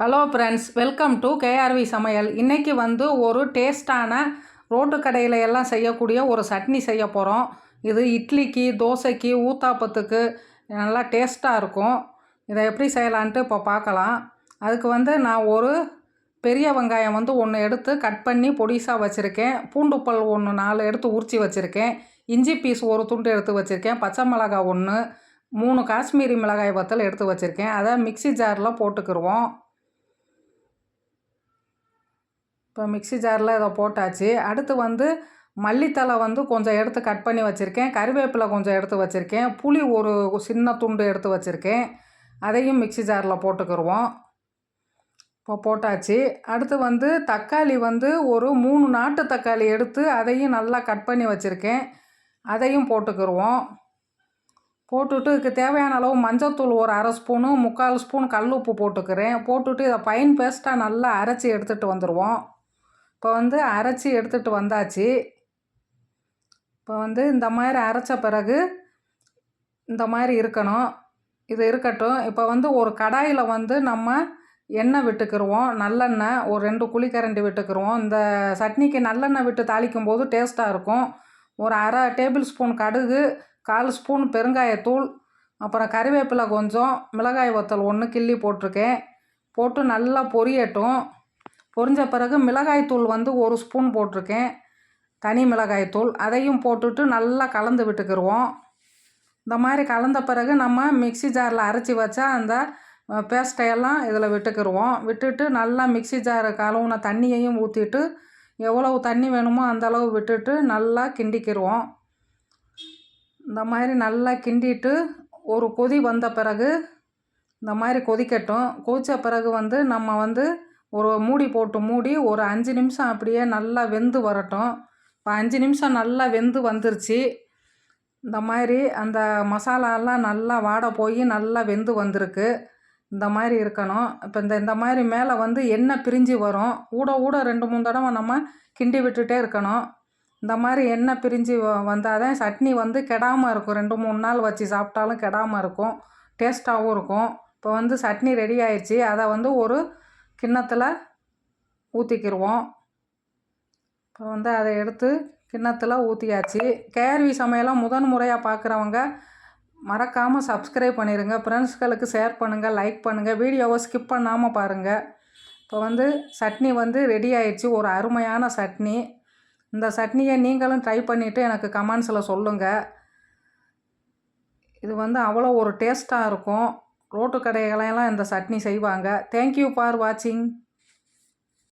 Hello friends welcome to KRV சமையல் இன்றைக்கி வந்து ஒரு டேஸ்டான ரோட்டு கடையில் எல்லாம் செய்யக்கூடிய ஒரு சட்னி செய்ய போகிறோம் இது இட்லிக்கு தோசைக்கு ஊத்தாப்பத்துக்கு நல்லா டேஸ்ட்டாக இருக்கும். இதை எப்படி செய்யலான்ட்டு இப்போ பார்க்கலாம். அதுக்கு வந்து நான் ஒரு பெரிய வெங்காயம் வந்து ஒன்று எடுத்து கட் பண்ணி பொடிசாக வச்சுருக்கேன். பூண்டுப்பல் ஒன்று நாலு எடுத்து உரித்து வச்சுருக்கேன். இஞ்சி பீஸ் ஒரு துண்டு எடுத்து வச்சுருக்கேன். பச்சை மிளகாய் ஒன்று மூணு காஷ்மீரி மிளகாய் வத்தல் எடுத்து வச்சுருக்கேன். அதை மிக்ஸி ஜாரில் போட்டுக்கிருவோம். இப்போ மிக்ஸி ஜாரில் இதை போட்டாச்சு. அடுத்து வந்து மல்லித்தழை வந்து கொஞ்சம் எடுத்து கட் பண்ணி வச்சுருக்கேன். கருவேப்பிலை கொஞ்சம் எடுத்து வச்சுருக்கேன். புளி ஒரு சின்ன துண்டு எடுத்து வச்சுருக்கேன். அதையும் மிக்ஸி ஜாரில் போட்டுக்கிருவோம். இப்போ போட்டாச்சு. அடுத்து வந்து தக்காளி வந்து ஒரு மூணு நாட்டு தக்காளி எடுத்து அதையும் நல்லா கட் பண்ணி வச்சுருக்கேன். அதையும் போட்டுக்கிருவோம். போட்டுட்டு இதுக்கு தேவையான அளவு மஞ்சத்தூள் ஒரு அரை ஸ்பூனு முக்கால் ஸ்பூன் கல் உப்பு போட்டுக்கிறேன். போட்டுட்டு இதை பைன் பேஸ்ட்டாக நல்லா அரைச்சி எடுத்துகிட்டு வந்துடுவோம் இப்போ வந்து அரைச்சி எடுத்துகிட்டு வந்தாச்சு. இப்போ வந்து இந்த மாதிரி அரைச்ச பிறகு இந்த மாதிரி இருக்கணும். இது இருக்கட்டும். இப்போ வந்து ஒரு கடாயில் வந்து நம்ம எண்ணெய் விட்டுக்கிருவோம். நல்லெண்ணெய் ஒரு ரெண்டு குழிக்கரண்டி விட்டுக்கிருவோம். இந்த சட்னிக்கு நல்லெண்ணெய் விட்டு தாளிக்கும் போது டேஸ்ட்டாக இருக்கும். ஒரு அரை டேபிள் ஸ்பூன் கடுகு கால் ஸ்பூன் பெருங்காயத்தூள் அப்புறம் கறிவேப்பிலை கொஞ்சம் மிளகாய் வத்தல் ஒன்று கிள்ளி போட்டிருக்கேன். போட்டு நல்லா பொரியட்டும். பொரிஞ்ச பிறகு மிளகாய்த்தூள் வந்து ஒரு ஸ்பூன் போட்டிருக்கேன். தனி மிளகாய்த்தூள். அதையும் போட்டுட்டு நல்லா கலந்து விட்டுக்கிருவோம். இந்த மாதிரி கலந்த பிறகு நம்ம மிக்ஸி ஜாரில் அரைச்சி வச்சா அந்த பேஸ்ட்டையெல்லாம் இதில் விட்டுக்கிருவோம். விட்டுட்டு நல்லா மிக்ஸி ஜார் கலவுன தண்ணியையும் ஊற்றிட்டு எவ்வளவு தண்ணி வேணுமோ அந்த அளவு விட்டுட்டு நல்லா கிண்டிக்கிடுவோம் இந்த மாதிரி நல்லா கிண்டிட்டு ஒரு கொதி வந்த பிறகு இந்த மாதிரி கொதிக்கட்டும். கொதித்த பிறகு வந்து நம்ம வந்து ஒரு மூடி போட்டு மூடி ஒரு அஞ்சு நிமிஷம் அப்படியே நல்லா வெந்து வரட்டும். இப்போ அஞ்சு நிமிஷம் நல்லா வெந்து வந்துருச்சு. இந்த மாதிரி அந்த மசாலாலாம் நல்லா வாட போய் நல்லா வெந்து வந்திருக்கு. இந்த மாதிரி இருக்கணும். இப்போ இந்த இந்த மாதிரி மேலே வந்து எண்ணெய் பிரிஞ்சு வரும். ஊட ஊட ரெண்டு மூணு தடவை நம்ம கிண்டி விட்டுட்டே இருக்கணும். இந்த மாதிரி எண்ணெய் பிரிஞ்சு வ வந்தால் தான் சட்னி வந்து கெடாமல் இருக்கும். ரெண்டு மூணு நாள் வச்சு சாப்பிட்டாலும் கெடாமல் இருக்கும். டேஸ்ட்டாகவும் இருக்கும். இப்போ வந்து சட்னி ரெடி ஆயிடுச்சு அதை வந்து ஒரு கிண்ணத்தில் ஊற்றிக்கிருவோம் இப்போ வந்து அதை எடுத்து கிண்ணத்தில் ஊற்றியாச்சு கேஆர்வி சமையலாம் முதன் முறையாக பார்க்குறவங்க மறக்காமல் சப்ஸ்கிரைப் பண்ணிடுங்க ஃப்ரெண்ட்ஸ்களுக்கு ஷேர் பண்ணுங்கள் லைக் பண்ணுங்கள் வீடியோவை ஸ்கிப் பண்ணாமல் பாருங்கள் இப்போ வந்து சட்னி வந்து ரெடி ஆயிடுச்சு. ஒரு அருமையான சட்னி. இந்த சட்னியை நீங்களும் ட்ரை பண்ணிவிட்டு எனக்கு கமெண்ட்ஸில் சொல்லுங்கள் இது வந்து அவ்வளோ ஒரு டேஸ்ட்டாக இருக்கும். ரோட்டு கடைகளெல்லாம் இந்த சட்னி செய்வாங்க. தேங்க்யூ ஃபார் வாட்சிங்